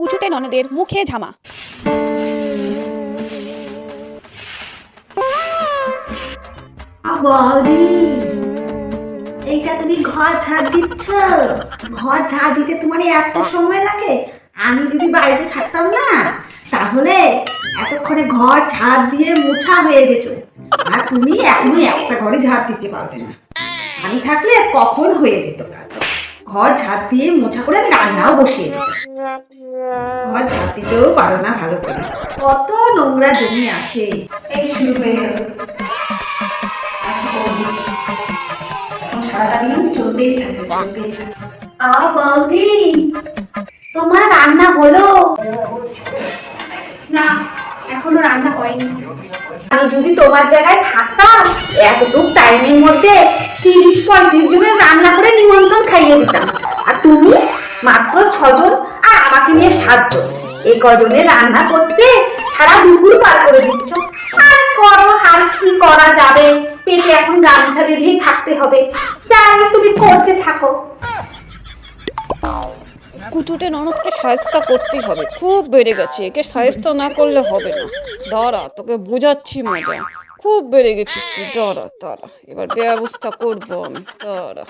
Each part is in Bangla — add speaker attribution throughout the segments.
Speaker 1: কুচুটে ননদের মুখে ঝামা।
Speaker 2: এইটা তুমি ঘর ঝাড় দিচ্ছ? ঘর ঝাড় দিতে তোমার সময় লাগে? আমি যদি বাড়িতে থাকতাম না, তাহলে এতক্ষণে ঘর ঝাড় দিয়ে মোছা হয়ে যেত। আর তুমি এখনও একটা ঘরে ঝাড় দিতে পারবে না। আমি থাকলে কখন হয়ে যেত ঘর ঝাড় দিয়ে মোছা করে আমি রান্নাও বসিয়ে দিতাম। ঘর ঝাড় পারো না ভালো করে। কত নোংরা জমি আছে। এই শুরু তোমার রান্না হলো? না, এখনও রান্না হয়নি। আমি যদি তোমার জায়গায় থাকতাম, এতটুকু টাইমের মধ্যে তিরিশ পঁয়ত্রিশ জনের রান্না করে নিমন্ত্রণ খাইয়ে দিতাম। আর তুমি মাত্র ছজন আমাকে নিয়ে সাতজন এই কজনের রান্না করতে সারা দুপুর পার করে দিচ্ছ। আর করো আর কি করা যাবে? পেটে এখন গামছা বেঁধেই থাকতে হবে। যাই তুমি করতে থাকো।
Speaker 1: কুচুটে ননদকে সাহেস্তা করতেই হবে। খুব বেড়ে গেছে। একে সাহেস্তা না করলে হবে না। দাঁড়া তোকে বোঝাচ্ছি মজা। খুব বেড়ে গেছিস তুই। দাঁড়া দাঁড়া। এবার ব্যবস্থা করব আমি। দাঁড়া।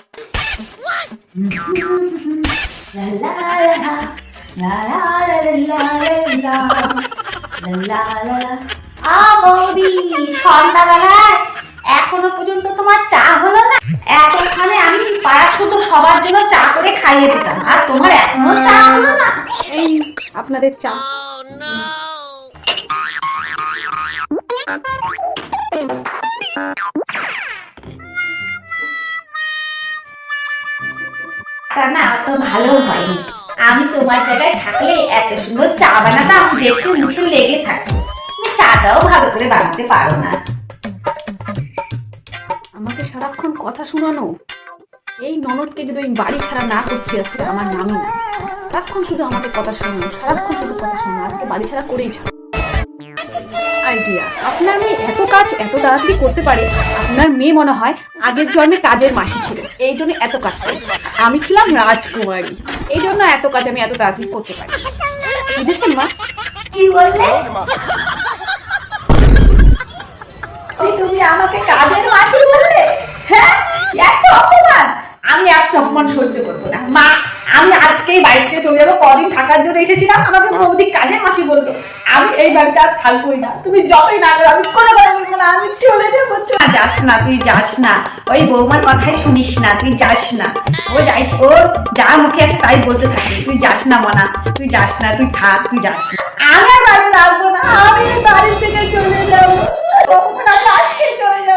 Speaker 2: সন্ধ্যাবেলায় এখনও পর্যন্ত তোমার চা হলো না? এতক্ষণে আমি পাড়া শুধু সবার জন্য চা করে খাইয়ে দিতাম। আর তোমার এখনও চা হলো না?
Speaker 1: এই আপনাদের চা।
Speaker 2: না অত ভালো হয়নি। আমি তোমার জায়গায় থাকলে এত সুন্দর চা বানাতাম দেখতে মুখে লেগে থাকে। তুমি চাটাও ভালো করে বানাতে পারো না।
Speaker 1: আমাকে সারাক্ষণ কথা শোনানো। এই ননদকে যদি আমি বাড়ি ছাড়া না করছি আসলে আমার নামই না সারাক্ষণ শুধু আমাকে কথা শোনানো, সারাক্ষণ শুধু কথা শোনানো, আজকে বাড়ি ছাড়া করেই ছাড়ো আইডিয়া আপনার মেয়ে এত কাজ এত তাড়াতাড়ি করতে পারে আপনার মেয়ে মনে হয় আগের জন্মে কাজের মাসি ছিল। এই জন্য এত কাজ করে। আমি ছিলাম রাজকুমারী। এই জন্য এত কাজ আমি এত তাড়াতাড়ি করতে পারি। বুঝেছেন মা?
Speaker 2: কি বললে? তুমি আমাকে কাজের মাসি বললে? হ্যাঁ এত অপমান। আমি এত অপমান সহ্য করব না। মা আমি আজকেই বাড়ি থেকে চলে যাব কদিন থাকার জন্য এসেছিলাম আমাকে হ্যাঁ। বৌদি কাজে মাসি বলতো আমি এই বাড়িতে আর থাকবোই না তুমি যতই না করো আমি কোনো কথা বলব না আমি চলে যাব যাস না তুই যাস না ওই বৌমার কথাই শুনিস না তুই যাস না। ও যাই ও যা মুখে আছে তাই বলতে থাকি তুই যাস না মনা তুই যাস না তুই থাক তুই যাস না। আমি বাড়ি থাকব না আমি বাড়ি থেকে চলে যাব আজকে চলে যাব।